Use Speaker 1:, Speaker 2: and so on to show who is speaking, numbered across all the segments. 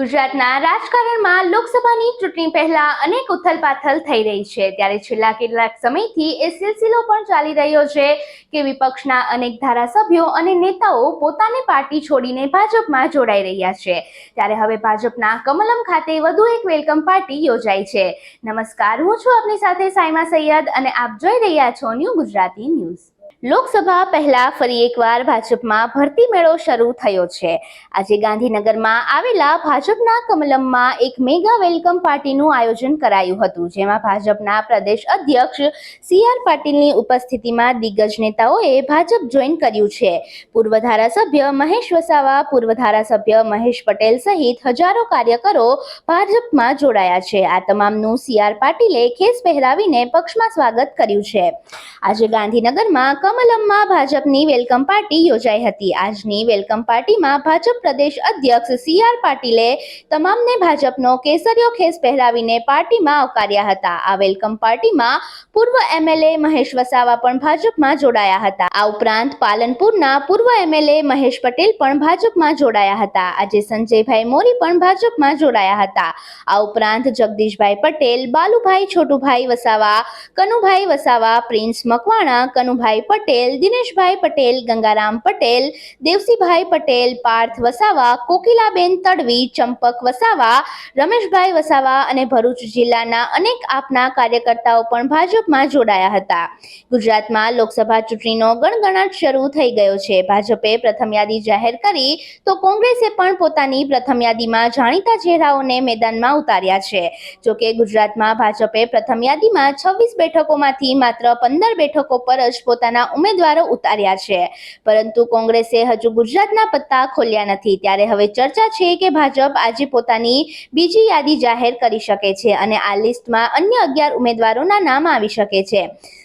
Speaker 1: ગુજરાતના રાજકારણમાં લોકસભાની ચૂંટણી પહેલા અનેક ઉથલપાથલ થઈ રહી છે. ત્યારે છેલ્લા કેટલાક સમયથી એ સિલસિલો પણ ચાલી રહ્યો છે કે વિપક્ષના અનેક ધારાસભ્યો અને નેતાઓ પોતાની પાર્ટી છોડીને ભાજપમાં જોડાઈ રહ્યા છે. ત્યારે હવે ભાજપના કમલમ ખાતે વધુ એક વેલકમ પાર્ટી યોજાઈ છે. નમસ્કાર, હું છું આપની સાથે સાયમા સૈયદ અને આપ જોઈ રહ્યા છો ન્યૂ ગુજરાતી ન્યૂઝ. લોકસભા પહેલા ફરી એકવાર ભાજપમાં ભરતી મેળો શરૂ થયો છે. આજે ગાંધીનગરમાં આવેલા ભાજપના કમલમમાં એક મેગા વેલકમ પાર્ટીનું આયોજન કરાયું હતું, જેમાં ભાજપના પ્રદેશ અધ્યક્ષ સી આર પાટીલની ઉપસ્થિતિમાં દિગ્ગજ નેતાઓએ ભાજપ જોઈન કર્યું છે. પૂર્વ ધારાસભ્ય મહેશ વસાવા, પૂર્વ ધારાસભ્ય મહેશ પટેલ સહિત હજારો કાર્યકરો ભાજપમાં જોડાયા છે. આ તમામનું સી આર પાટીલે ખેસ પહેરાવીને પક્ષમાં સ્વાગત કર્યું છે. આજે ગાંધીનગરમાં કમલમમાં ભાજપની વેલકમ પાર્ટી યોજાઈ હતી. આજની વેલકમ પાર્ટીમાં ભાજપ પ્રદેશ અધ્યક્ષ સી આર પાટીલે તમામને ભાજપનો કેસરિયો ખેસ પહેરાવીને પાર્ટીમાં આવકાર્યા હતા. આ વેલકમ પાર્ટીમાં પૂર્વ એમએલએ મહેશ વસાવા પણ ભાજપમાં જોડાયા હતા. આ ઉપરાંત પાલનપુરના પૂર્વ એમએલએ મહેશ પટેલ પણ ભાજપમાં જોડાયા હતા. આજે સંજયભાઈ મોરી પણ ભાજપમાં જોડાયા હતા. આ ઉપરાંત જગદીશભાઈ પટેલ, બાલુભાઈ છોટુભાઈ વસાવા, કનુભાઈ વસાવા, પ્રિન્સ મકવાણા, કનુભાઈ પટેલ દિનેશભાઈ પટેલ, ગંગારામ પટેલ, દેવસીભાઈ પટેલ, પાર્થ વસાવા, કોકિલાબેન તડવી, ચંપક વસાવા, રમેશભાઈ વસાવા અને ભરૂચ જિલ્લાના અનેક આપના કાર્યકર્તાઓ પણ ભાજપમાં જોડાયા હતા. ગુજરાતમાં લોકસભા ચૂંટણીનો ગણગણાટ શરૂ થઈ ગયો છે. ભાજપે પ્રથમ યાદી જાહેર કરી તો કોંગ્રેસે પણ પોતાની પ્રથમ યાદીમાં જાણીતા ચહેરાઓને મેદાનમાં ઉતાર્યા છે. જોકે ગુજરાતમાં ભાજપે પ્રથમ યાદીમાં છવ્વીસ બેઠકોમાંથી માત્ર પંદર બેઠકો પર જ પોતાના ઉમેદવારો ઉતાર્યા છે. પરંતુ કોંગ્રેસે હજુ ગુજરાતના પત્તા ખોલ્યા નથી. ત્યારે હવે ચર્ચા છે કે ભાજપ આજે પોતાની બીજી યાદી જાહેર કરી શકે છે અને આ લિસ્ટમાં અન્ય અગિયાર ઉમેદવારોના નામ આવી શકે છે.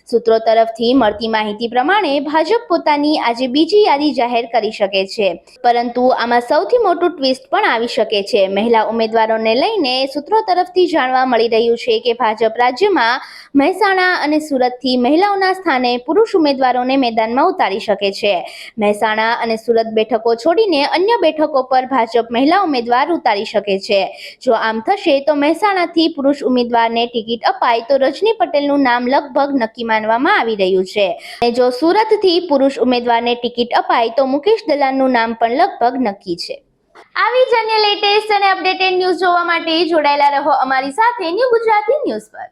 Speaker 1: સૂત્રો તરફથી મળતી માહિતી પ્રમાણે ભાજપ પોતાની આજે બીજી યાદી જાહેર કરી શકે છે. પરંતુ આમાં સૌથી મોટું ટ્વિસ્ટ પણ આવી શકે છે. મહિલા ઉમેદવારોને લઈને સૂત્રો તરફથી જાણવા મળી રહ્યું છે કે ભાજપ રાજ્યમાં મહેસાણા અને સુરતથી મહિલાઓના સ્થાને પુરુષ ઉમેદવારોને મેદાનમાં ઉતારી શકે છે. મહેસાણા અને સુરત બેઠકો છોડીને અન્ય બેઠકો પર ભાજપ મહિલા ઉમેદવાર ઉતારી શકે છે. જો આમ થશે તો મહેસાણાથી પુરુષ ઉમેદવારને ટિકિટ અપાય તો રજની પટેલનું નામ લગભગ નક્કી માનવામાં આવી રહ્યું છે. અને જો સુરતથી પુરુષ ઉમેદવારને ટિકિટ અપાય તો મુકેશ દલાલનું નામ પણ લગભગ નક્કી છે. આવી જ અન્ય લેટેસ્ટ અને અપડેટેડ ન્યૂઝ જોવા માટે જોડાયેલા રહો અમારી સાથે ન્યૂ ગુજરાતી ન્યૂઝ પર.